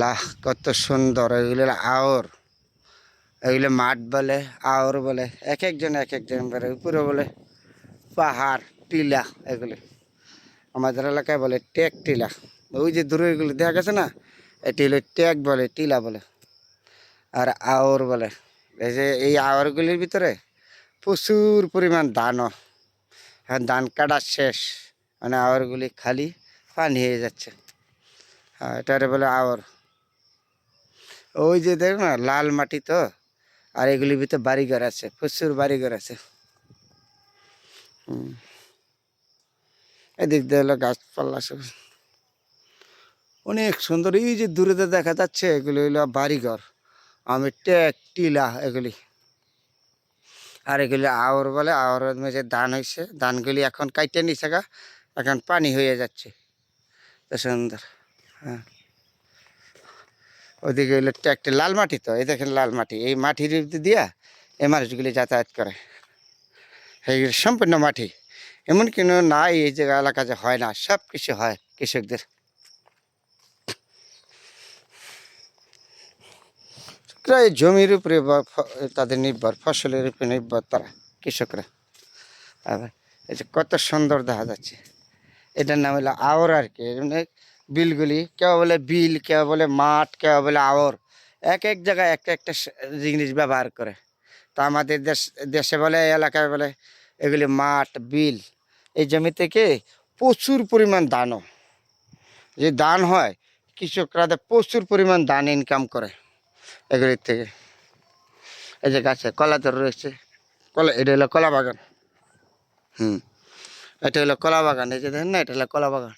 লাহ, কত সুন্দর, এগুলো আওর। এগুলো মাঠ বলে, আওর বলে, এক একজন এক একজন বলে, উপরে বলে, পাহাড়, টিলা এগুলি। আমাদের এলাকায় বলে টেক টিলা। ওই যে দূরে এগুলো দেখা গেছে না, এটি হলো টেক বলে, টিলা বলে, আর আওর বলে। এই যে এই আওরগুলির ভিতরে প্রচুর পরিমাণ ধানও এখন ধান কাটা শেষ। মানে আওয়ারগুলি খালি পানি হয়ে যাচ্ছে। হ্যাঁ এটারে বলে আওয়ার ওই যে দেখ না, লাল মাটি তো, আর এগুলির ভিতরে বাড়িঘর আছে, প্রচুর বাড়িঘর আছে। এদিক দিয়ে হলো গাছপালা সব। অনেক সুন্দর, এই যে দূরেতে দেখা যাচ্ছে, এগুলি হলো বাড়িঘর। আমি টেক টিলা এগুলি। আর এগুলি আওর বলে, আওরের মেঝে ধান হয়েছে। ধানগুলি এখন কাইটে নিছে গা, এখন পানি হয়ে যাচ্ছে। সুন্দর হ্যাঁ। ওদিকে হইল ট্যাক্টর লাল মাটি তো, এই দেখেন লাল মাটি, এই মাটির দিয়া এই মানুষগুলি যাতায়াত করে। এই সম্পূর্ণ মাটি, এমন কোনো নাই এই জায়গা এলাকা যে হয় না, সব কিছু হয় কৃষকদের। প্রায় জমির উপরে তাদের নির্ভর, ফসলের উপরে নির্ভর তারা, কৃষকরা। আবার এই যে কত সুন্দর দেখা যাচ্ছে। এটার নাম হলো আওর আর কি। মানে বিলগুলি, কেউ বলে বিল, কেউ বলে মাঠ, কেউ বলে আওর। এক এক জায়গায় এক একটা জিনিস ব্যবহার করে। তা আমাদের দেশ, দেশে বলে, এলাকায় বলে, এগুলি মাঠ, বিল। এই জমি থেকে প্রচুর পরিমাণ দানও। যে দান হয়, কৃষকরা তো প্রচুর পরিমাণ দান ইনকাম করে এগুলির থেকে। এই যে গাছে কলা তোর রয়েছে। কলা, এটা হলো কলা বাগান। হুম। এটা হলো কলা বাগান, এই যে দেখেন না, এটা হলো কলা বাগান।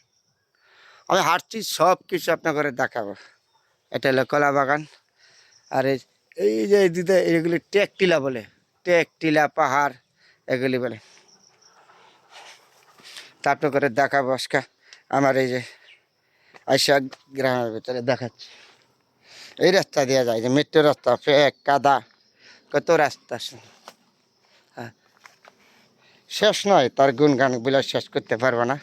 আমি হাঁটছি সব কিছু আপনাকে দেখাবো। এটা হলো কলা বাগান। আর এই যে দিদা এগুলি টেক টিলা বলে টেক টিলা, পাহাড়, এগুলি বলে। তারপর করে দেখাবো আজকে আমার এই যে আইসা গ্রামের ভিতরে দেখাচ্ছি। এই রাস্তা দেওয়া যায় যে, মেট্রো রাস্তা, ফেক, কাদা, কত রাস্তা শেষ নয়, তার গুণগানগুলো শেষ করতে পারব না।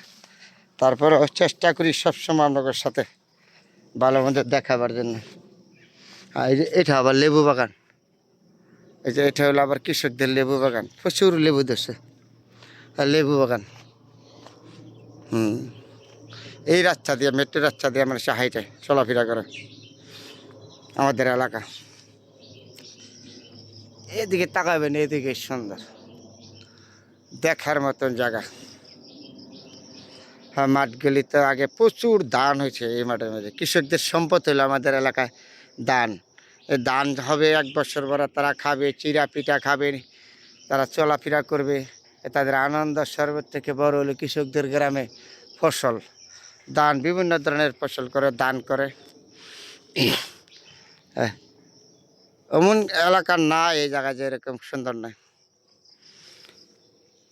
তারপরেও চেষ্টা করি সবসময় আপনাদের সাথে ভালো মন্দ দেখাবার জন্য। আর এই যে, এটা আবার লেবু বাগান। এই যে, এটা হলো আবার কৃষকদের লেবু বাগান। প্রচুর লেবু ধরছে। আর লেবু বাগান। হুম। এই রাস্তা দিয়ে, মেট্রো রাস্তা দিয়ে মানুষ হাইটে চলাফেরা করে। আমাদের এলাকা। এদিকে তাকাবেন, এদিকে সুন্দর। দেখার মতন জায়গা। হ্যাঁ মাঠগুলিতে আগে প্রচুর দান হয়েছে এই মাঠের মধ্যে। কৃষকদের সম্পদ হলো আমাদের এলাকায় দান। এই ধান হবে এক বছর পর তারা খাবে চিরা পিঠা খাবে, তারা চলাফেরা করবে। তাদের আনন্দ সর্বত থেকে বড় হলো কৃষকদের গ্রামে ফসল। দান, বিভিন্ন ধরনের ফসল করে দান করে। হ্যাঁ এমন এলাকা না এই জায়গা যে এরকম সুন্দর নয়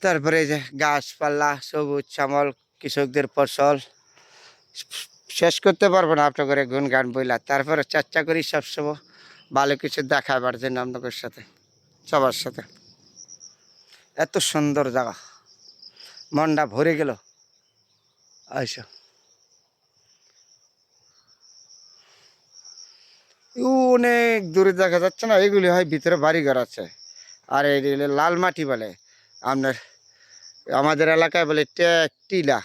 তারপরে যে গাছপালা, সবুজ শ্যামল, কৃষকদের ফসল, শেষ করতে পারব না আপনার করে গুণ গান বইলা। তারপরে চেষ্টা করি সবসময় ভালো কিছু দেখাবার জন্য আপনাদের সাথে, সবার সাথে। এত সুন্দর জায়গা। মনটা ভরে গেল। আচ্ছা অনেক দূরে দেখা যাচ্ছে না, এগুলি হয় ভিতরে বাড়িঘর আছে। আর এই লাল মাটি বলে, আপনার আমাদের এলাকায় বলে ট্যাক টিলা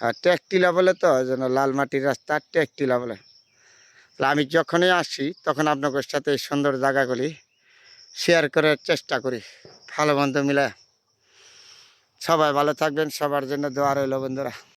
আর ট্যাকটিলা টিলা বলে তো যেন লাল মাটির রাস্তা ট্যাকটিলা টিলা বলে আমি যখনই আসি, তখন আপনাদের সাথে এই সুন্দর জায়গাগুলি শেয়ার করার চেষ্টা করি। ভালো বন্ধু মিলে। সবাই ভালো থাকবেন, সবার জন্য দোয়া রইল বন্ধুরা।